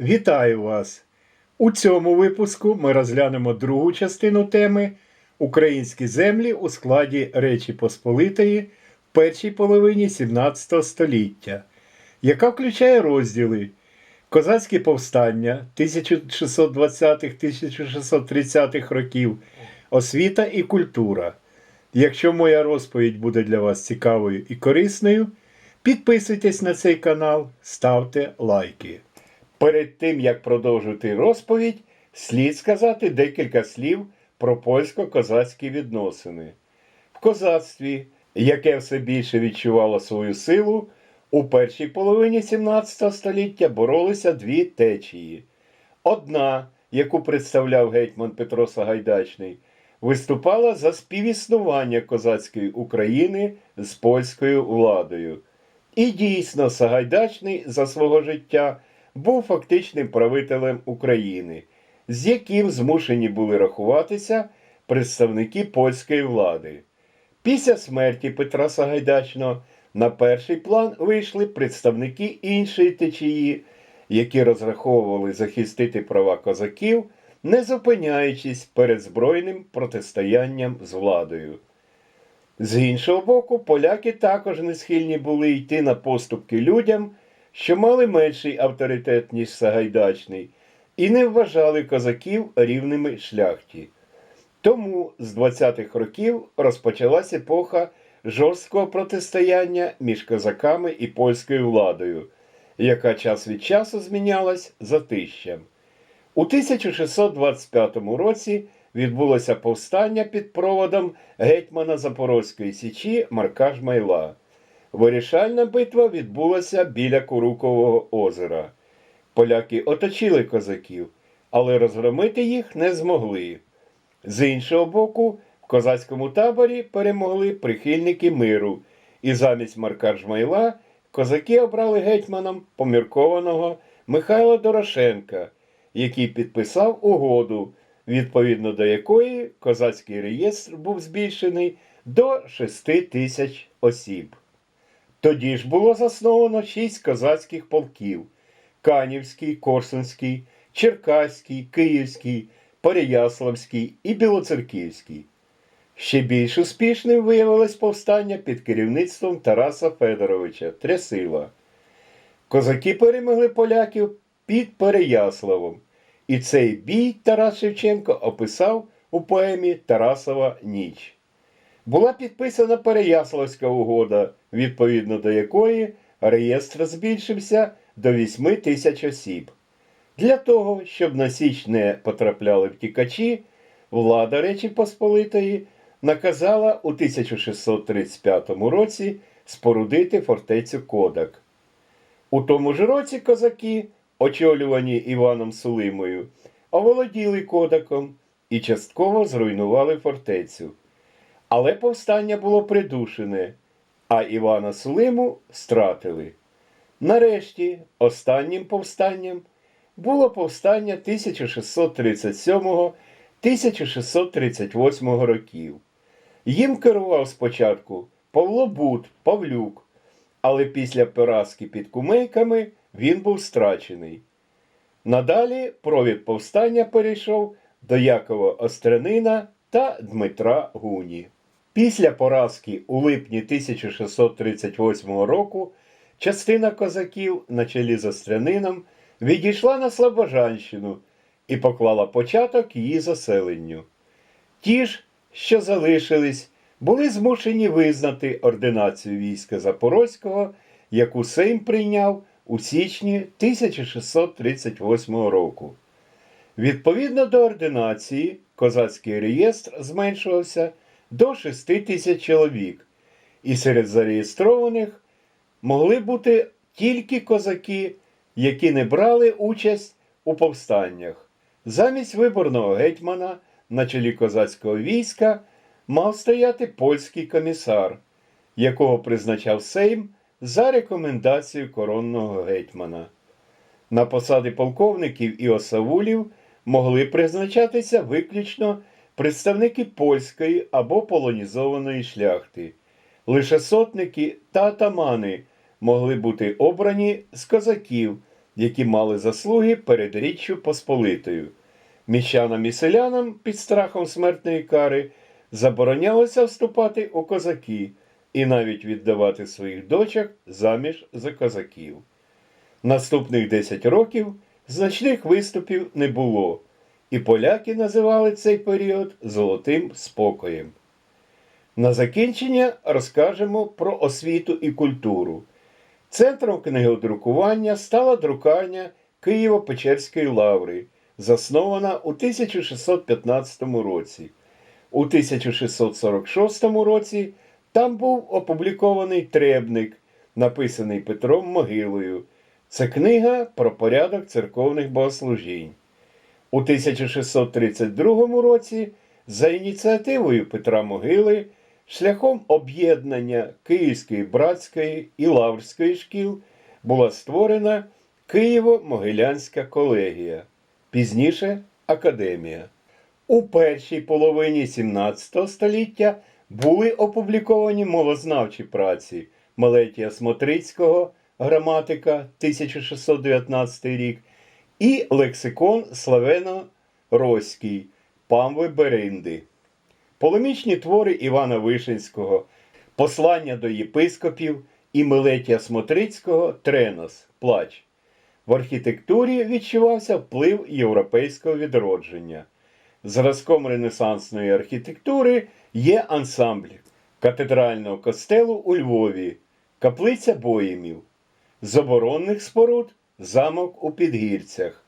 Вітаю вас! У цьому випуску ми розглянемо другу частину теми Українські землі у складі Речі Посполитої в першій половині 17 століття, яка включає розділи Козацькі повстання 1620-1630 років, освіта і культура. Якщо моя розповідь буде для вас цікавою і корисною, підписуйтесь на цей канал, ставте лайки. Перед тим як продовжити розповідь, слід сказати декілька слів про польсько-козацькі відносини. В козацтві, яке все більше відчувало свою силу, у першій половині 17 століття боролися дві течії. Одна, яку представляв гетьман Петро Сагайдачний, виступала за співіснування козацької України з польською владою. І дійсно, Сагайдачний за свого життя був фактичним правителем України, з яким змушені були рахуватися представники польської влади. Після смерті Петра Сагайдачного на перший план вийшли представники іншої течії, які розраховували захистити права козаків, не зупиняючись перед збройним протистоянням з владою. З іншого боку, поляки також не схильні були йти на поступки людям, що мали менший авторитет, ніж Сагайдачний, і не вважали козаків рівними шляхті. Тому з 20-х років розпочалась епоха жорсткого протистояння між козаками і польською владою, яка час від часу змінялась затищем. У 1625 році відбулося повстання під проводом гетьмана Запорозької січі Марка Жмайла. Вирішальна битва відбулася біля Курукового озера. Поляки оточили козаків, але розгромити їх не змогли. З іншого боку, в козацькому таборі перемогли прихильники миру, і замість Марка Жмайла козаки обрали гетьманом поміркованого Михайла Дорошенка, який підписав угоду, відповідно до якої козацький реєстр був збільшений до 6 тисяч осіб. Тоді ж було засновано шість козацьких полків: Канівський, Корсунський, Черкаський, Київський, Переяславський і Білоцерківський. Ще більш успішним виявилось повстання під керівництвом Тараса Федоровича Трясила. Козаки перемогли поляків під Переяславом, і цей бій Тарас Шевченко описав у поемі Тарасова ніч. Була підписана Переяславська угода, відповідно до якої реєстр збільшився до 8 тисяч осіб. Для того, щоб на Січ не потрапляли втікачі, влада Речі Посполитої наказала у 1635 році спорудити фортецю Кодак. У тому ж році козаки, очолювані Іваном Сулимою, оволоділи Кодаком і частково зруйнували фортецю. Але повстання було придушене, а Івана Сулиму стратили. Нарешті, останнім повстанням було повстання 1637-1638 років. Їм керував спочатку Павло Бут, Павлюк, але після поразки під кумейками він був страчений. Надалі провід повстання перейшов до Якова Острянина та Дмитра Гуні. Після поразки у липні 1638 року частина козаків на чолі з Острянином відійшла на Слобожанщину і поклала початок її заселенню. Ті ж, що залишились, були змушені визнати ординацію війська Запорозького, яку Сейм прийняв у січні 1638 року. Відповідно до ординації, козацький реєстр зменшувався до 6 тисяч чоловік, і серед зареєстрованих могли бути тільки козаки, які не брали участь у повстаннях. Замість виборного гетьмана на чолі козацького війська мав стояти польський комісар, якого призначав Сейм за рекомендацією коронного гетьмана. На посади полковників і осавулів могли призначатися виключно представники польської або полонізованої шляхти. Лише сотники та атамани могли бути обрані з козаків, які мали заслуги перед Річчю Посполитою. Міщанам і селянам під страхом смертної кари заборонялося вступати у козаки і навіть віддавати своїх дочок заміж за козаків. Наступних 10 років значних виступів не було, і поляки називали цей період Золотим спокоєм. На закінчення розкажемо про освіту і культуру. Центром книгодрукування стала друкарня Києво-Печерської лаври, заснована у 1615 році. У 1646 році там був опублікований требник, написаний Петром Могилою. Це книга про порядок церковних богослужінь. У 1632 році за ініціативою Петра Могили шляхом об'єднання Київської братської і Лаврської шкіл була створена Києво-Могилянська колегія, пізніше Академія. У першій половині 17 століття були опубліковані мовознавчі праці Малетія Смотрицького, граматика 1619 рік, і лексикон Славено-Роський Памви Беринди. Полемічні твори Івана Вишинського, Послання до єпископів і Милетія Смотрицького Тренос Плач. В архітектурі відчувався вплив європейського відродження. Зразком ренесансної архітектури є ансамбль катедрального костелу у Львові, каплиця Боїмів, з оборонних споруд замок у Підгірцях.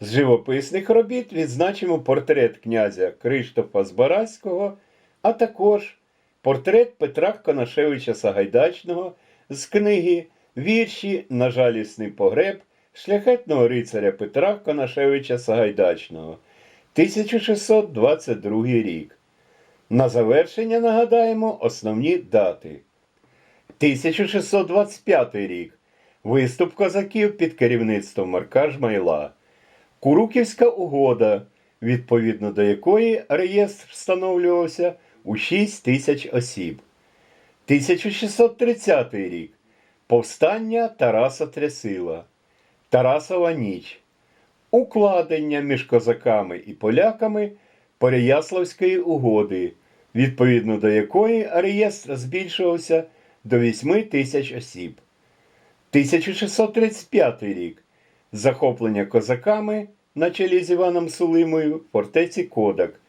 З живописних робіт відзначимо портрет князя Криштофа Збаразького, а також портрет Петра Конашевича Сагайдачного з книги Вірші на жалісний погреб шляхетного рицаря Петра Конашевича Сагайдачного 1622 рік. На завершення нагадаємо основні дати. 1625 рік. Виступ козаків під керівництвом Марка Жмайла. Куруківська угода, відповідно до якої реєстр встановлювався у 6 тисяч осіб. 1630 рік. Повстання Тараса Трясила. Тарасова ніч. Укладення між козаками і поляками Переяславської угоди, відповідно до якої реєстр збільшувався до 8 тисяч осіб. 1635 рік. Захоплення козаками на чолі з Іваном Сулимою фортеці Кодак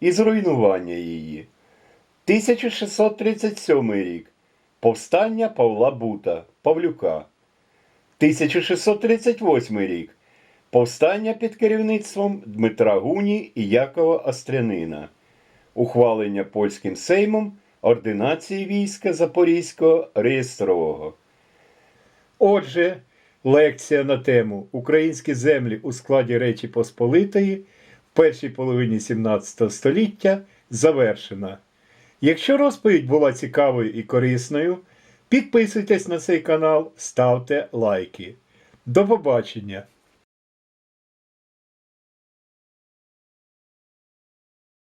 і зруйнування її. 1637 рік. Повстання Павла Бута Павлюка. 1638 рік. Повстання під керівництвом Дмитра Гуні і Якова Острянина. Ухвалення польським сеймом ординації війська Запорізького реєстрового. Отже, лекція на тему Українські землі у складі Речі Посполитої в першій половині 17 століття завершена. Якщо розповідь була цікавою і корисною, підписуйтесь на цей канал, ставте лайки. До побачення!